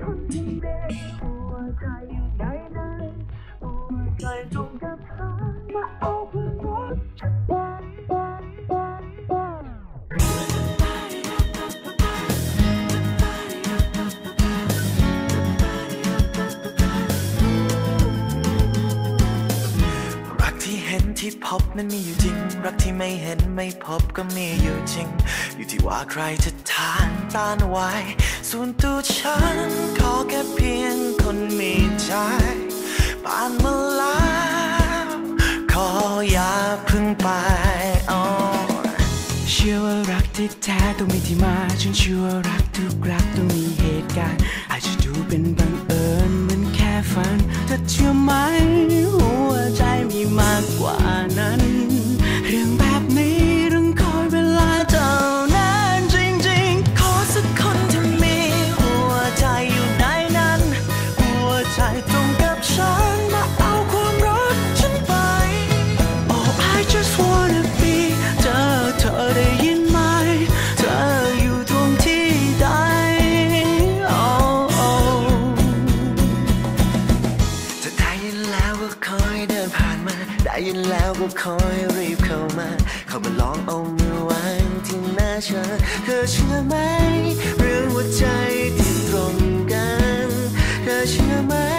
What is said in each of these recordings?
คนที่มีหัวใจอยู่ในนั้นหัวใจตรงกับฉันมาเอ พบนั้นมีอยู่จริง รักที่ไม่เห็นไม่พบก็มีอยู่จริง อยู่ที่ว่าใครจะทานต้านไว้ ส่วนตัวฉันขอแค่เพียงคนมีใจผ่านมาแล้วขออย่าพึ่งไปอ๋อเชื่อว่ารักที่แท้ต้องมีที่มาฉันเชื่อว่ารักทุกรักต้องมีเหตุการณ์อาจจะดูเป็นบังเอิญเหมือนแค่ฝันแต่เชื่อไหม วก็คอยรีบเข้ามา เข้ามาลองเอามือวางที่หน้าฉันเธอเชื่อไหมเรื่องหัวใจที่ตรงกัน เธอเชื่อไหม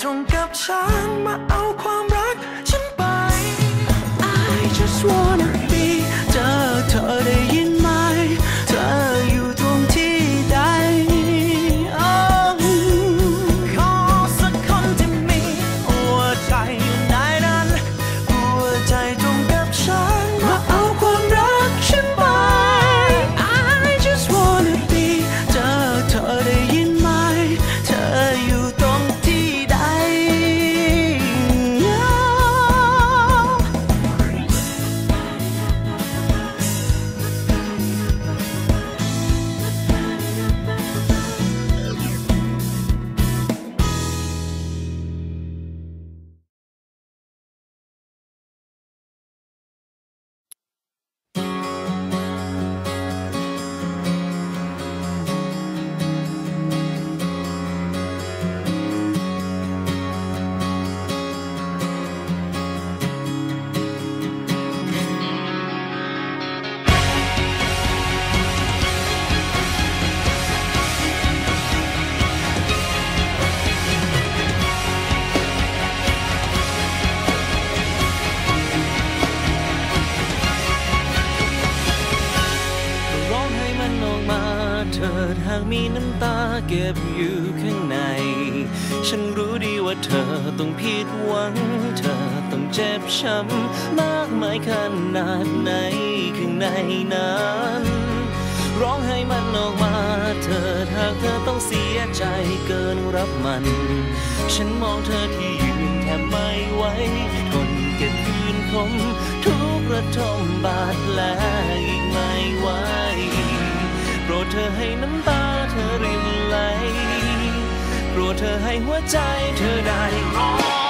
ตรงกับฉันมาเอาความ เก็บอยู่ข้างใน ฉันรู้ดีว่าเธอต้องผิดหวัง เธอต้องเจ็บช้ำมากมายขนาดไหนข้างในนั้นร้องให้มันออกมาเถิดหากเธอต้องเสียใจเกินรับมัน ฉันมองเธอที่ยืนแทบไม่ไหวทนเก็บคืนคมทุกระทมบาดแผลอีกไม่ไหวโปรดเธอให้น้ำตา เธอให้หัวใจเธอได้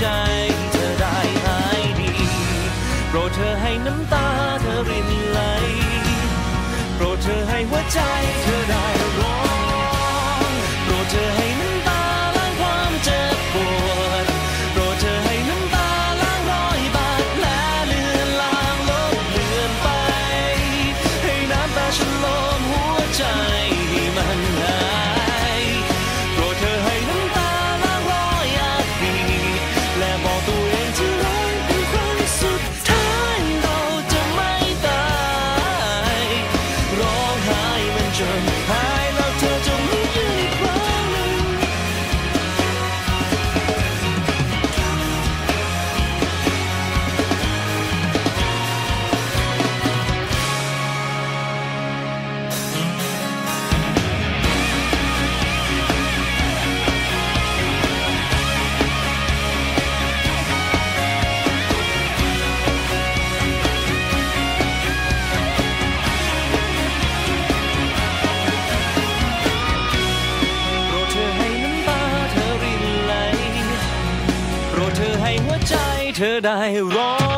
ใจเธอได้หายดีโปรดเธอให้น้ำตาเธอรินไหลโปรดเธอให้หัวใจเธอได้ ธอได้ร้อง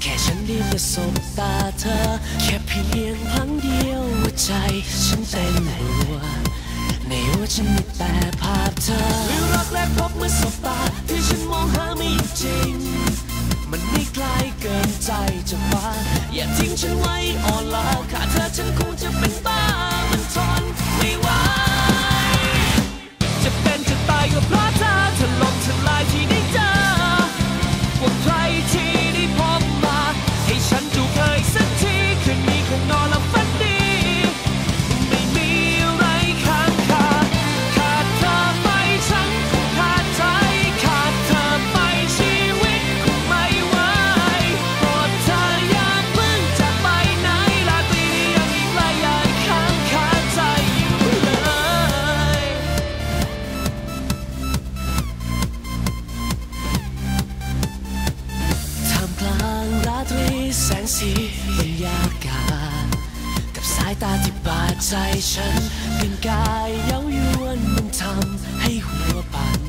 แค่ฉันได้ประสบตาเธอ แค่เพียงพังเดียวหัวใจ ฉันเต้นรัวในหัวฉันมีแต่ภาพเธอวิวรักแรกพบเมื่อสบตา ที่ฉันมองหาไม่อยู่จริง มันไม่ไกลเกินใจจะฟ้าอย่าทิ้งฉันไว้อ่อนล้าขาดเธอฉันคงจะเป็นบ้า สีบรรยากาศ กับสายตาที่บาดใจฉันเป็นกายเย้ายวนมันทำให้หัวปั่น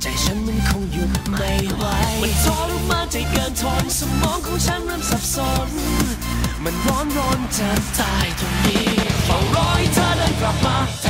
ใจฉันมันคงหยุดไม่ไหวมันทรมานใจเกินทนสมองของฉันเริ่มสับสน มันร้อนร้อนจะตายตรงนี้เฝ้ารอให้เธอเดินกลับมา